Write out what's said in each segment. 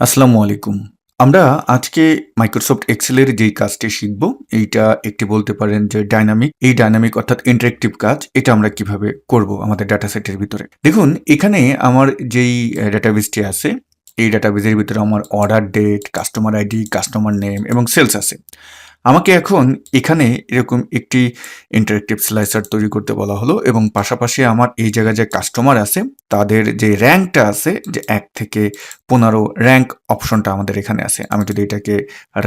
আসসালামু আলাইকুম। আমরা আজকে মাইক্রোসফট এক্সেলের যেই কাজটি শিখব, এইটা একটি বলতে পারেন যে ডাইনামিক এই ডাইনামিক অর্থাৎ ইন্টারেক্টিভ কাজ, এটা আমরা কীভাবে করব আমাদের ডাটা সেটের ভিতরে। দেখুন এখানে আমার যেই ডাটাবেসটি আছে, এই ডাটাবেসের ভিতরে আমার order date, customer ID, customer name এবং সেলস আছে। আমাকে এখন এখানে এরকম একটি ইন্টারেক্টিভ স্লাইসার তৈরি করতে বলা হলো এবং পাশাপাশি আমার এই জায়গায় যে কাস্টমার আছে, তাদের যে র্যাঙ্কটা আছে যে এক থেকে পনেরো র্যাঙ্ক অপশনটা আমাদের এখানে আছে। আমি যদি এটাকে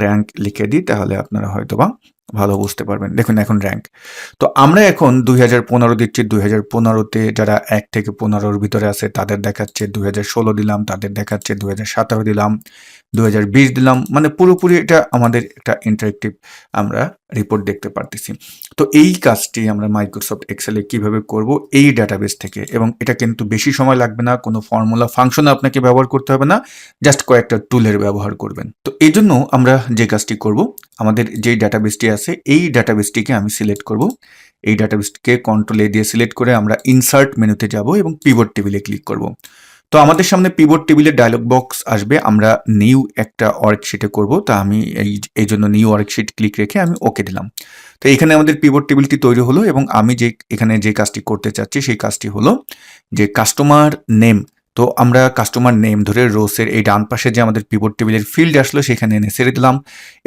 র্যাঙ্ক লিখে দিই তাহলে আপনারা হয়তোবা ভালো বুঝতে পারবেন। দেখুন এখন র্যাঙ্ক তো আমরা এখন ২০১৫ দিচ্ছি। দুই হাজার পনেরোতে যারা এক থেকে পনেরোর ভিতরে আছে তাদের দেখাচ্ছে। ২০১৬ দিলাম, তাদের দেখাচ্ছে। ২০১৭ দিলাম, ২০২০ দিলাম। মানে পুরোপুরি এটা আমাদের একটা ইন্টারেক্টিভ আমরা রিপোর্ট দেখতে পারতেছি। তো এই কাজটি আমরা মাইক্রোসফট এক্সেলে কীভাবে করব এই ডাটাবেস থেকে এবং এটা কিন্তু বেশি সময় লাগবে না। কোনো ফর্মুলা ফাংশনও আপনাকে ব্যবহার করতে হবে না। জাস্ট কয়েকটা টুলের ব্যবহার করবেন। তো এজন্য আমরা যে কাজটি করব, আমাদের যেই ডাটাবেসটি আছে এই ডাটাবেসটিকে আমি সিলেক্ট করব। এই ডাটাবেসটিকে কন্ট্রোল এ দিয়ে সিলেক্ট করে আমরা ইনসার্ট মেনুতে যাব এবং পিভট টেবিলে ক্লিক করব। তো আমাদের সামনে পিভট টেবিলের ডায়লগ বক্স আসবে। আমরা নিউ একটা ওয়ার্কশিটে করব। তো আমি এই জন্য নিউ ওয়ার্কশিট ক্লিক রেখে আমি ওকে দিলাম। তো এখানে আমাদের পিভট টেবিলটি তৈরি হলো এবং আমি যে, এখানে যে কাজটি করতে চাচ্ছি সেই কাজটি হলো যে কাস্টমার নেম তো আমরা কাস্টমার নেম ধরে রোসের এই ডান পাশে যে আমাদের পিভট টেবিলের ফিল্ড আসলো, সেখানে এনে সেরে দিলাম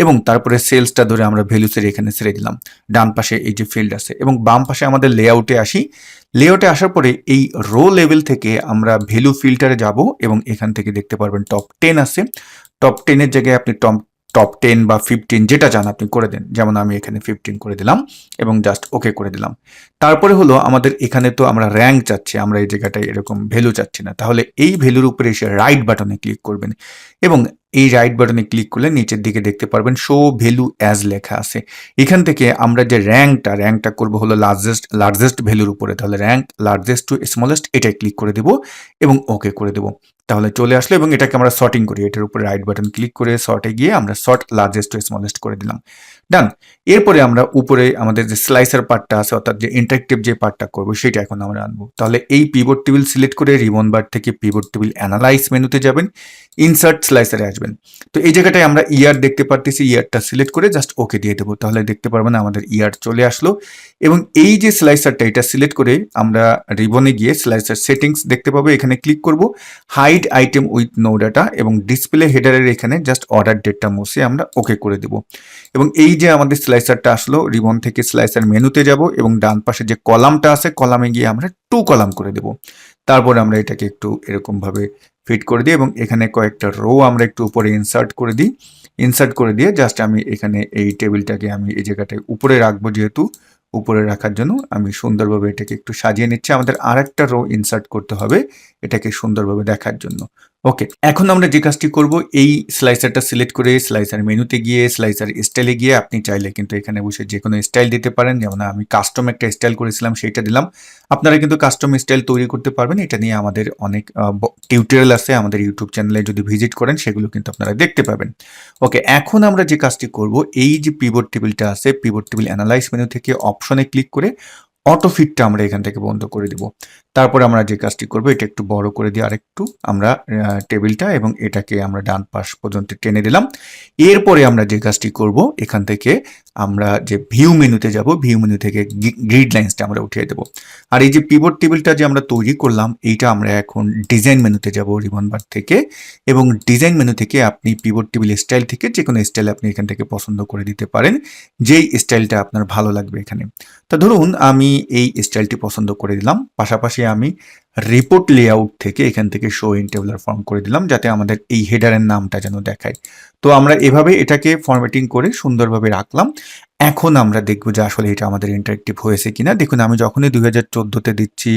এবং তারপরে সেলসটা ধরে আমরা ভ্যালুসের এখানে সেরে দিলাম। ডান পাশে এই যে ফিল্ড আছে এবং বাম পাশে আমাদের লেআউটে আসি। লেআউটে আসার পরে এই রো লেভেল থেকে আমরা ভ্যালু ফিল্টারে যাব এবং এখান থেকে দেখতে পারবেন টপ টেন আছে। টপ টেনের জায়গায় আপনি টপ টপ টেন বা 15 যেটা চান আপনি করে দেন। যেমন আমি এখানে 15 করে দিলাম এবং জাস্ট ওকে করে দিলাম। তারপরে হলো আমাদের এখানে তো আমরা র্যাঙ্ক চাচ্ছি। আমরা এই জায়গাটায় এরকম ভ্যালু চাচ্ছি না। তাহলে এই ভ্যালুর উপরে এসে রাইট বাটনে ক্লিক করবেন এবং এই রাইট বাটনে ক্লিক করলে নিচের দিকে দেখতে পারবেন শো ভ্যালু অ্যাজ লেখা আছে। এখান থেকে আমরা যে র্যাঙ্কটা র্যাঙ্কটা করব হলো লার্জেস্ট লার্জেস্ট ভ্যালুর উপরে। তাহলে র্যাঙ্ক লার্জেস্ট টু স্মলেস্ট এটাই ক্লিক করে দেব এবং ওকে করে দেব। তাহলে চলে আসলো এবং এটাকে আমরা সর্টিং করি। এটার উপরে রাইট বাটন ক্লিক করে শর্টে গিয়ে আমরা শর্ট লার্জেস্ট টু স্মলেস্ট করে দিলাম। ডান। এরপরে আমরা উপরে আমাদের যে স্লাইসার পার্টটা আছে, অর্থাৎ যে ইন্টারেক্টিভ যে পার্টটা করব, সেটা এখন আমরা আনব। তাহলে এই পিভট টেবিল সিলেক্ট করে রিবন বার থেকে পিভট টেবিল এনালাইজ মেনুতে যাবেন। ইনসার্ট স্লাইসারে আসবেন। তো এই জায়গাটায় আমরা ইয়ার দেখতে পারতেছি। ইয়ারটা সিলেক্ট করে জাস্ট ওকে দিয়ে দেবো তাহলে দেখতে পারবেন আমাদের ইয়ার চলে আসলো এবং এই যে স্লাইসারটা এটা সিলেক্ট করে আমরা রিবনে গিয়ে স্লাইসার সেটিংস দেখতে পাবো। এখানে ক্লিক করব করব। Hide item with no data এবং ডিসপ্লে হেডারের এখানে জাস্ট অর্ডার ডেটটা মুছে আমরা ওকে করে দেব। এবং এই যে আমাদের স্লাইসারটা আসলো রিবন থেকে স্লাইসার মেনুতে যাব এবং ডান পাশে যে কলামটা আছে, কলামে গিয়ে আমরা টু কলাম করে দেব। তারপরে আমরা এটাকে একটু এরকমভাবে ফিট করে দিই এবং এখানে কয়েকটা রো আমরা একটু উপরে ইনসার্ট করে দিই। ইনসার্ট করে দিয়ে জাস্ট আমি এখানে এই টেবিলটাকে আমি এই জায়গাটায় উপরে রাখব যেহেতু উপরে রাখার জন্য আমি সুন্দরভাবে এটাকে একটু সাজিয়ে নিচ্ছি। আমাদের আরেকটা রো ইনসার্ট করতে হবে, এটাকে সুন্দরভাবে দেখার জন্য। ওকে। এখন আমরা যে কাজটি করব, এই স্লাইসারটা সিলেক্ট করে স্লাইসার মেনুতে গিয়ে স্লাইসার স্টাইলে গিয়ে আপনি চাইলে কিন্তু এখানে বসে যেকোনো স্টাইল দিতে পারেন। যেমন আমি কাস্টম একটা স্টাইল করেছিলাম, সেইটা দিলাম। আপনারা কিন্তু কাস্টম স্টাইল তৈরি করতে পারবেন। এটা নিয়ে আমাদের অনেক টিউটোরিয়াল আছে আমাদের ইউটিউব চ্যানেলে যদি ভিজিট করেন, সেগুলো কিন্তু আপনারা দেখতে পাবেন। ওকে। এখন আমরা যে কাজটি করব, এই যে পিভট টেবিলটা আছে পিভট টেবিল এনালাইজ মেনু থেকে অপশনে ক্লিক করে অটো ফিটটা আমরা এখান থেকে বন্ধ করে দিব। তারপরে আমরা যে কাজটি করব, এটা একটু বড় করে দিয়ে আরেকটু আমরা টেবিলটা এবং এটাকে আমরা ডান পাশ পর্যন্ত টেনে দিলাম। এরপরে আমরা যে কাজটি করব, এখান থেকে আমরা যে ভিউ মেনুতে যাব ভিউ মেনু থেকে গ্রিড লাইনসটা আমরা উঠিয়ে দেব। আর এই যে পিভট টেবিলটা যে আমরা তৈরি করলাম, এইটা আমরা এখন ডিজাইন মেনুতে যাব রিবন বার থেকে এবং ডিজাইন মেনু থেকে আপনি পিভট টেবিল স্টাইল থেকে যে কোনো স্টাইল আপনি এখান থেকে পছন্দ করে দিতে পারেন। যেই স্টাইলটা আপনার ভালো লাগবে এখানে। তো ধরুন, আমি এই স্টাইলটি পছন্দ করে দিলাম। পাশাপাশি আমি রিপোর্ট লেআউট থেকে এখান থেকে শো ইন টেবলার ফর্ম করে দিলাম, যাতে আমাদের এই হেডারের নামটা যেন দেখায়। তো আমরা এভাবে এটাকে ফরম্যাটিং করে সুন্দরভাবে রাখলাম। এখন আমরা দেখব যে আসলে এটা আমাদের ইন্টারেক্টিভ হয়েছে কিনা। দেখুন আমি যখনই ২০১৪ তে দিচ্ছি,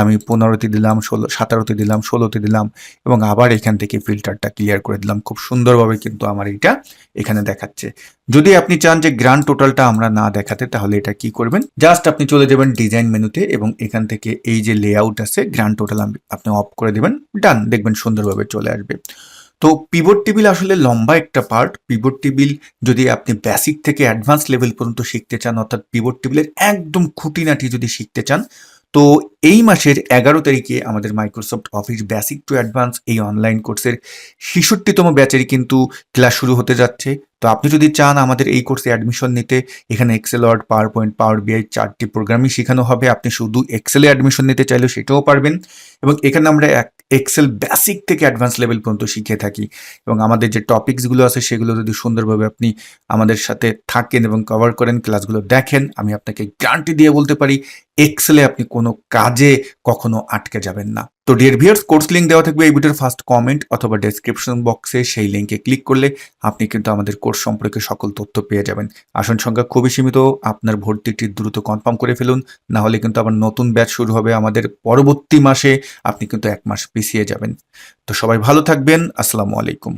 আমি পনেরোতে দিলাম, ১৬ ১৭ তে দিলাম, ষোলোতে দিলাম এবং আবার এখান থেকে ফিল্টারটা ক্লিয়ার করে দিলাম। খুব সুন্দরভাবে কিন্তু আমার এটা এখানে দেখাচ্ছে। যদি আপনি চান যে গ্রান্ড টোটালটা আমরা না দেখাতে তাহলে এটা কি করবেন? জাস্ট আপনি চলে যাবেন ডিজাইন মেনুতে এবং এখান থেকে এই যে লেআউট আছে গ্রান্ড টোটাল আপনি অফ করে দেবেন ডান দেখবেন সুন্দরভাবে চলে আসবে। তো পিভট টেবিল আসলে লম্বা একটা পার্ট। পিভট টেবিল যদি আপনি বেসিক থেকে অ্যাডভান্স লেভেল পর্যন্ত শিখতে চান, অর্থাৎ পিভট টেবিলের একদম খুঁটিনাটি যদি শিখতে চান, তো এই মাসের এগারো তারিখে আমাদের Microsoft Office basic to advance এই অনলাইন কোর্সের ছেষট্টিতম ব্যাচেরই কিন্তু ক্লাস শুরু হতে যাচ্ছে। তো আপনি যদি চান আমাদের এই কোর্সে অ্যাডমিশন নিতে, এখানে Excel Word PowerPoint Power BI চারটি প্রোগ্রামই শেখানো হবে। আপনি শুধু এক্সেলে অ্যাডমিশন নিতে চাইলে সেটাও পারবেন। এবং এখানে আমরা এক্সেল বেসিক থেকে অ্যাডভান্স লেভেল পর্যন্ত শিখে থাকি। এবং আমাদের যে টপিকসগুলো আছে, সেগুলো যদি সুন্দরভাবে আপনি আমাদের সাথে থাকেন এবং কভার করেন ক্লাসগুলো দেখেন, আমি আপনাকে গ্যারান্টি দিয়ে বলতে পারি এক্সেলে আপনি কোনো কাজে কখনো আটকে যাবেন না। তো ডিয়ার ভিয়ার্স কোর্স লিঙ্ক দেওয়া থাকবে এই ভিডিওর ফার্স্ট কমেন্ট অথবা ডেসক্রিপশন বক্সে সেই লিঙ্কে ক্লিক করলে আপনি কিন্তু আমাদের কোর্স সম্পর্কে সকল তথ্য পেয়ে যাবেন। আসন সংখ্যা খুবই সীমিত, আপনার ভর্তিটি দ্রুত কনফার্ম করে ফেলুন, না হলে কিন্তু আবার নতুন ব্যাচ শুরু হবে আমাদের পরবর্তী মাসে, আপনি কিন্তু এক মাস পিছিয়ে যাবেন। তো সবাই ভালো থাকবেন, আসসালামু আলাইকুম।